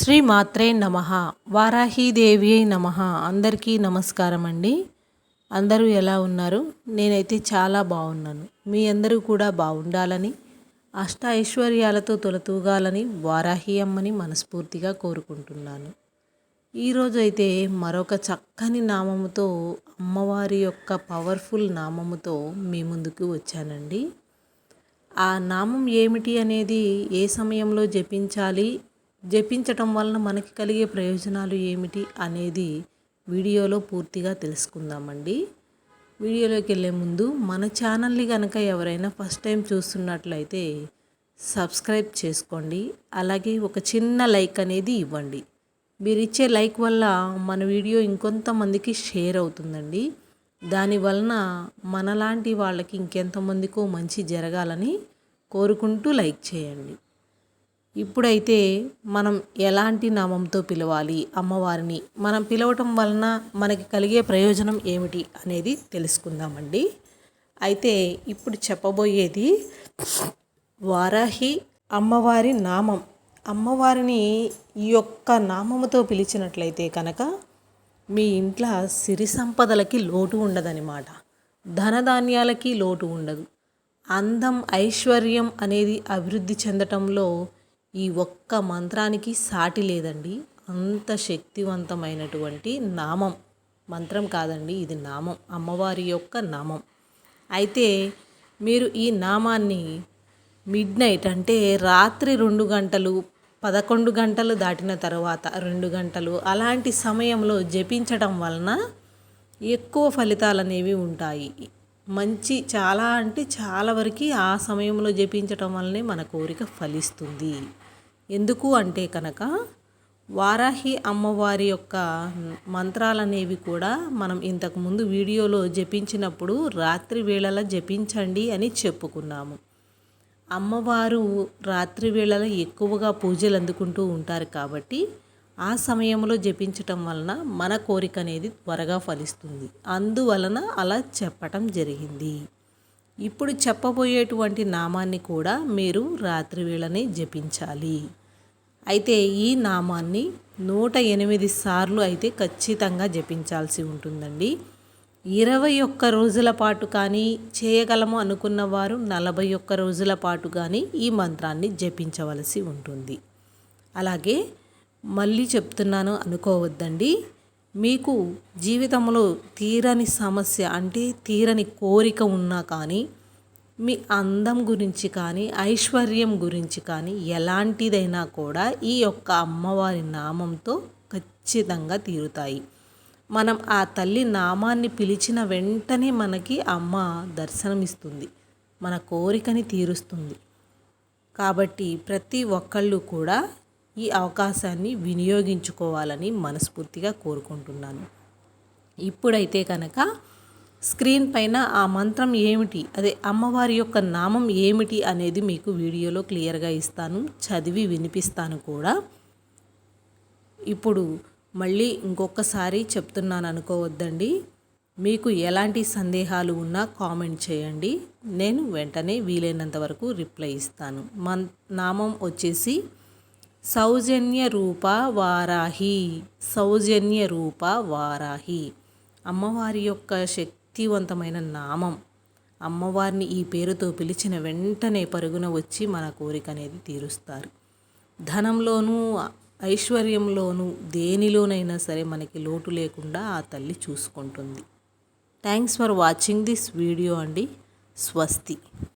శ్రీ మాత్రే నమ. వారాహీదేవి నమ. అందరికీ నమస్కారం అండి అందరూ ఎలా ఉన్నారు? నేనైతే చాలా బాగున్నాను. మీ అందరూ కూడా బాగుండాలని అష్ట ఐశ్వర్యాలతో తొలతూగాలని వారాహి అమ్మని మనస్ఫూర్తిగా కోరుకుంటున్నాను. ఈరోజు అయితే మరొక చక్కని నామముతో అమ్మవారి యొక్క పవర్ఫుల్ నామముతో మీ ముందుకు వచ్చానండి. ఆ నామం ఏమిటి అనేది ఏ సమయంలో జపించాలి జపించటం వలన మనకి కలిగే ప్రయోజనాలు ఏమిటి అనేది వీడియోలో పూర్తిగా తెలుసుకుందామండి. వీడియోలోకి వెళ్ళే ముందు మన ఛానల్ని కనుక ఎవరైనా ఫస్ట్ టైం చూస్తున్నట్లయితే సబ్స్క్రైబ్ చేసుకోండి. అలాగే ఒక చిన్న లైక్ అనేది ఇవ్వండి. మీరు ఇచ్చే లైక్ వల్ల మన వీడియో ఇంకొంతమందికి షేర్ అవుతుందండి. దాని వలన మనలాంటి వాళ్ళకి ఇంకెంతమందికో మంచి జరగాలని కోరుకుంటూ లైక్ చేయండి. ఇప్పుడైతే మనం ఎలాంటి నామంతో పిలవాలి? అమ్మవారిని మనం పిలవటం వలన మనకి కలిగే ప్రయోజనం ఏమిటి అనేది తెలుసుకుందామండి. అయితే ఇప్పుడు చెప్పబోయేది వారాహి అమ్మవారి నామం. అమ్మవారిని ఈ యొక్క నామముతో పిలిచినట్లయితే కనుక మీ ఇంట్లో సిరి సంపదలకి లోటు ఉండదనమాట ధనధాన్యాలకి లోటు ఉండదు. అందం ఐశ్వర్యం అనేది అభివృద్ధి చెందటంలో ఈ ఒక్క మంత్రానికి సాటి లేదండి. అంత శక్తివంతమైనటువంటి నామం. మంత్రం కాదండి ఇది నామం. అమ్మవారి యొక్క నామం. అయితే మీరు ఈ నామాన్ని మిడ్ నైట్ అంటే రాత్రి రెండు గంటలు పదకొండు గంటలు దాటిన తర్వాత రెండు గంటలు అలాంటి సమయంలో జపించడం వలన ఎక్కువ ఫలితాలు అనేవి ఉంటాయి. మంచి చాలా అంటే చాలా వరకు ఆ సమయంలో జపించటం వల్లనే మన కోరిక ఫలిస్తుంది. ఎందుకు అంటే కనుక వారాహి అమ్మవారి యొక్క మంత్రాలనేవి కూడా మనం ఇంతకుముందు వీడియోలో జపించినప్పుడు రాత్రి వేళల జపించండి అని చెప్పుకున్నాము. అమ్మవారు రాత్రి వేళల ఎక్కువగా పూజలు అందుకుంటూ ఉంటారు కాబట్టి ఆ సమయంలో జపించటం వలన మన కోరిక అనేది త్వరగా ఫలిస్తుంది. అందువలన అలా చెప్పటం జరిగింది. ఇప్పుడు చెప్పబోయేటువంటి నామాన్ని కూడా మీరు రాత్రి వేళనే జపించాలి. అయితే ఈ నామాన్ని నూట ఎనిమిది సార్లు అయితే ఖచ్చితంగా జపించాల్సి ఉంటుందండి. ఇరవై ఒక్క రోజుల పాటు కానీ చేయగలము అనుకున్న వారు నలభై ఒక్క రోజుల పాటు కానీ ఈ మంత్రాన్ని జపించవలసి ఉంటుంది. అలాగే మళ్ళీ చెప్తున్నాను అనుకోవద్దండి. మీకు జీవితంలో తీరని సమస్య అంటే తీరని కోరిక ఉన్నా కానీ మీ అందం గురించి కానీ ఐశ్వర్యం గురించి కానీ ఎలాంటిదైనా కూడా ఈ యొక్క అమ్మవారి నామంతో ఖచ్చితంగా తీరుతాయి. మనం ఆ తల్లి నామాన్ని పిలిచిన వెంటనే మనకి అమ్మ దర్శనమిస్తుంది. మన కోరికని తీరుస్తుంది. కాబట్టి ప్రతి ఒక్కళ్ళు కూడా ఈ అవకాశాన్ని వినియోగించుకోవాలని మనస్ఫూర్తిగా కోరుకుంటున్నాను. ఇప్పుడైతే కనుక స్క్రీన్ పైన ఆ మంత్రం ఏమిటి అదే అమ్మవారి యొక్క నామం ఏమిటి అనేది మీకు వీడియోలో క్లియర్గా ఇస్తాను చదివి వినిపిస్తాను కూడా. ఇప్పుడు మళ్ళీ ఇంకొకసారి చెప్తున్నాను అనుకోవద్దండి. మీకు ఎలాంటి సందేహాలు ఉన్నా కామెంట్ చేయండి. నేను వెంటనే వీలైనంత వరకు రిప్లై ఇస్తాను. మన్ నామం వచ్చేసి సౌజన్య రూప వారాహి. సౌజన్య రూప వారాహి. అమ్మవారి యొక్క శక్తివంతమైన నామం. అమ్మవారిని ఈ పేరుతో పిలిచిన వెంటనే పరుగున వచ్చి మన కోరిక అనేది తీరుస్తారు. ధనంలోనూ ఐశ్వర్యంలోనూ దేనిలోనైనా సరే మనకి లోటు లేకుండా ఆ తల్లి చూసుకుంటుంది. Thanks for watching this video అండి. స్వస్తి.